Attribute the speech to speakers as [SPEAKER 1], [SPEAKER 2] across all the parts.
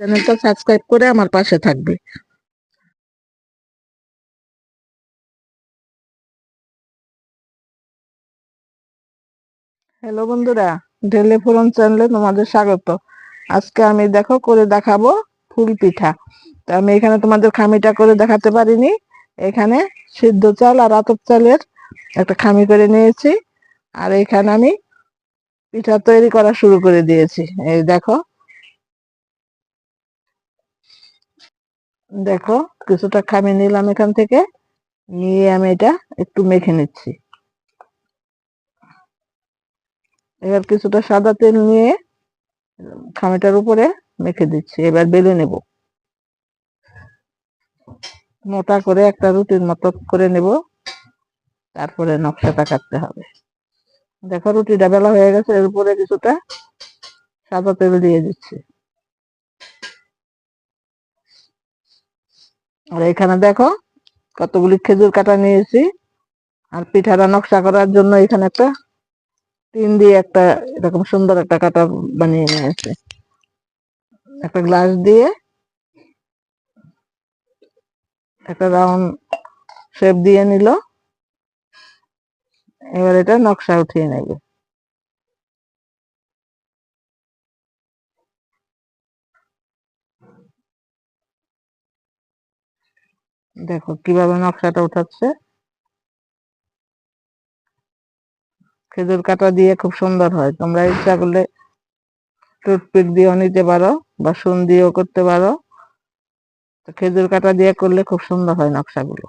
[SPEAKER 1] চ্যানেলটা সাবস্ক্রাইব করে আমার পাশে থাকবে। হ্যালো বন্ধুরা ঢেলে ফোরন চ্যানেলে তোমাদের স্বাগত। আজকে আমি দেখো করে দেখাবো ফুল পিঠা। তা আমি এখানে তোমাদের খামিটা করে দেখাতে পারিনি। এখানে সিদ্ধ চাল আর আতপ চালের একটা খামি করে নিয়েছি। আর এখানে আমি পিঠা তৈরি করা শুরু করে দিয়েছি। এই দেখো দেখো, কিছুটা খামি নিলাম এখান থেকে। নিয়ে আমি এটা একটু মেখে নিচ্ছি। এবার কিছুটা সাদা তেল নিয়ে খামিটার উপরে মেখে দিচ্ছি। এবার বেলে নেব। মোটা করে একটা রুটির মতো করে নেব। তারপরে নকশাটা কাটতে হবে। দেখো, রুটিটা বেলা হয়ে গেছে। এর উপরে কিছুটা সাদা তেল দিয়ে দিচ্ছি। আর এখানে দেখো, কতগুলি খেজুর কাটা নিয়েছি। আর পিঠাটা নকশা করার জন্য এখানে একটা টিন দিয়ে একটা এরকম সুন্দর একটা কাটা বানিয়ে নিয়েছি। একটা গ্লাস দিয়ে একটা রাউন্ড শেপ দিয়ে নিল। এবার এটা নকশা উঠিয়ে নেবে। দেখো, কীভাবে নকশাটা উঠাচ্ছে। খেজুর কাটা দিয়ে খুব সুন্দর হয়। তোমরা ইচ্ছা করলে টুথপিক দিয়েও নিতে পারো বা সুন দিয়েও করতে পারো। তো খেজুর কাটা দিয়ে করলে খুব সুন্দর হয় নকশাগুলো।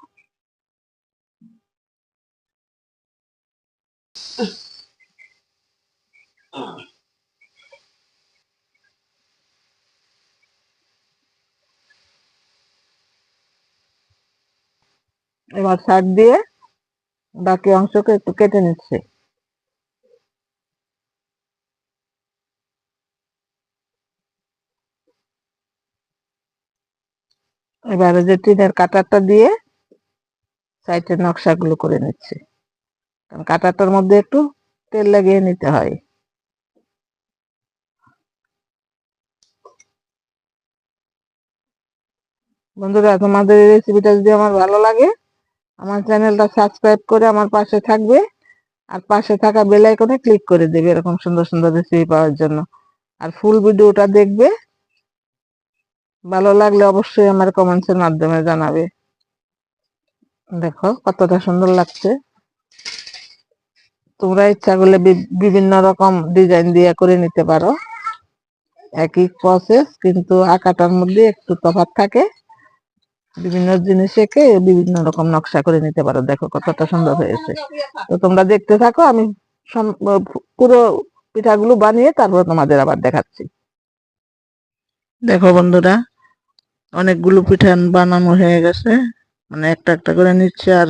[SPEAKER 1] এবার শাক দিয়ে বাকি অংশকে একটু কেটে নিচ্ছি। এবারে যে টিনের কাটারটা দিয়ে সাইডের নকশাগুলো করে নিচ্ছি। কারণ কাটারটার মধ্যে একটু তেল লাগিয়ে নিতে হয়। বন্ধুরা, তোমাদের এই রেসিপিটা যদি আমার ভালো লাগে আমার চ্যানেলটা সাবস্ক্রাইব করে আমার পাশে থাকবে। আর পাশে থাকা বেল আইকনে ক্লিক করে দেবে এরকম সুন্দর সুন্দর রেসিপি পাওয়ার জন্য। আর ফুল ভিডিওটা দেখবে। ভালো লাগলে অবশ্যই আমার কমেন্টস এর মাধ্যমে জানাবে। দেখো কতটা সুন্দর লাগছে। তোমরা ইচ্ছা করলে বিভিন্ন রকম ডিজাইন দিয়ে করে নিতে পারো। একই প্রসেস কিন্তু আঁকাটার মধ্যে একটু তফাৎ থাকে। বিভিন্ন জিনিস এঁকে বিভিন্ন রকম নকশা করে নিতে পারো। দেখো কতটা সুন্দর হয়েছে। তো তোমরা দেখতে থাকো, আমি পুরো পিঠাগুলো বানিয়ে তারপর তোমাদের আবার দেখাচ্ছি। দেখো বন্ধুরা, অনেকগুলো পিঠা বানানো হয়ে গেছে। মানে একটা একটা করে নিচ্ছে আর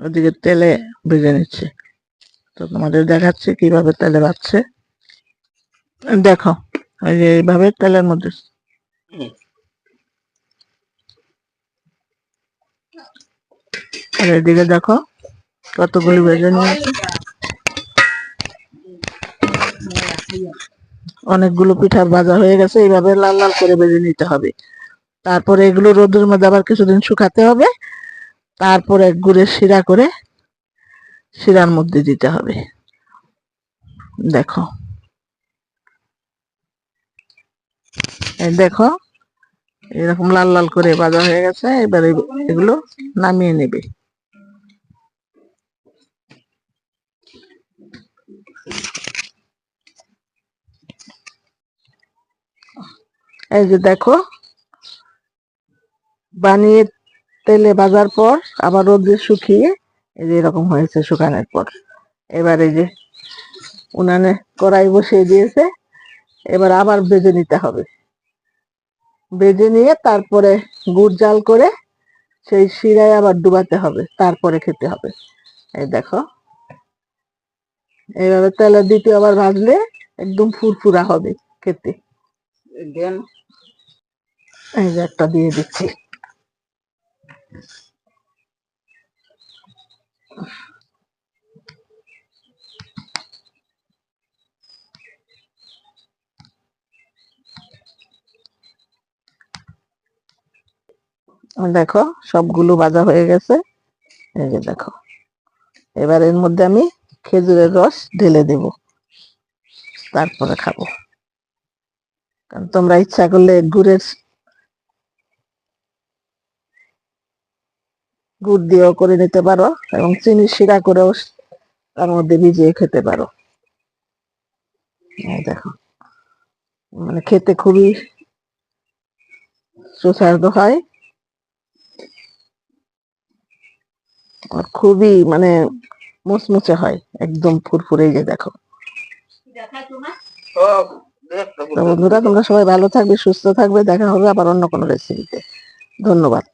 [SPEAKER 1] ওদিকে তেলে ভেজে নিচ্ছে। তো তোমাদের দেখাচ্ছি কীভাবে তেলে ভাজছে। দেখো এই যে এইভাবে তেলের মধ্যে এদিকে দেখো, কতগুলি ভেজে নিয়েছে। অনেকগুলো পিঠা ভাজা হয়ে গেছে, এইভাবে লাল লাল করে ভেজে নিতে হবে। তারপরে এগুলো রোদের মধ্যে আবার কিছুদিন শুকাতে হবে। তারপরে গুড়ের শিরা করে শিরার মধ্যে দিতে হবে। দেখো। দেখো, এরকম লাল লাল করে ভাজা হয়ে গেছে, এবারে এগুলো নামিয়ে নেবে। এই যে দেখো, বানিয়ে তেলে ভাজার পর আবার রোদে শুকিয়ে এই যে এরকম হয়েছে শুকানোর পর। এবার এই যে উনানে কড়াই বসিয়ে দিয়েছে, এবার আবার ভেজে নিতে হবে। ভেজে নিয়ে তারপরে গুড় জাল করে সেই শিরায় আবার ডুবাতে হবে, তারপরে খেতে হবে। এই দেখো এইভাবে তেলে দ্বিতীয়বার ভাজলে একদম ফুরফুরা হবে খেতে। এই যে একটা দিয়ে দিচ্ছি। দেখো, সবগুলো ভাজা হয়ে গেছে। এই যে দেখো, এবার এর মধ্যে আমি খেজুরের রস ঢেলে দেব। তারপরে খাব। কারণ তোমরা ইচ্ছা করলে গুড়ের গুড় দিয়েও করে নিতে পারো এবং চিনি শিরা করেও তার মধ্যে ভিজিয়ে খেতে পারো। দেখো। মানে খেতে খুবই সুস্বাদু হয়। আর খুবই মানে মুচমুচে হয় একদম ফুরফুরে যে দেখো। তো বন্ধুরা তোমরা সবাই ভালো থাকবে সুস্থ থাকবে। দেখা হবে আবার অন্য কোনো রেসিপিতে ধন্যবাদ।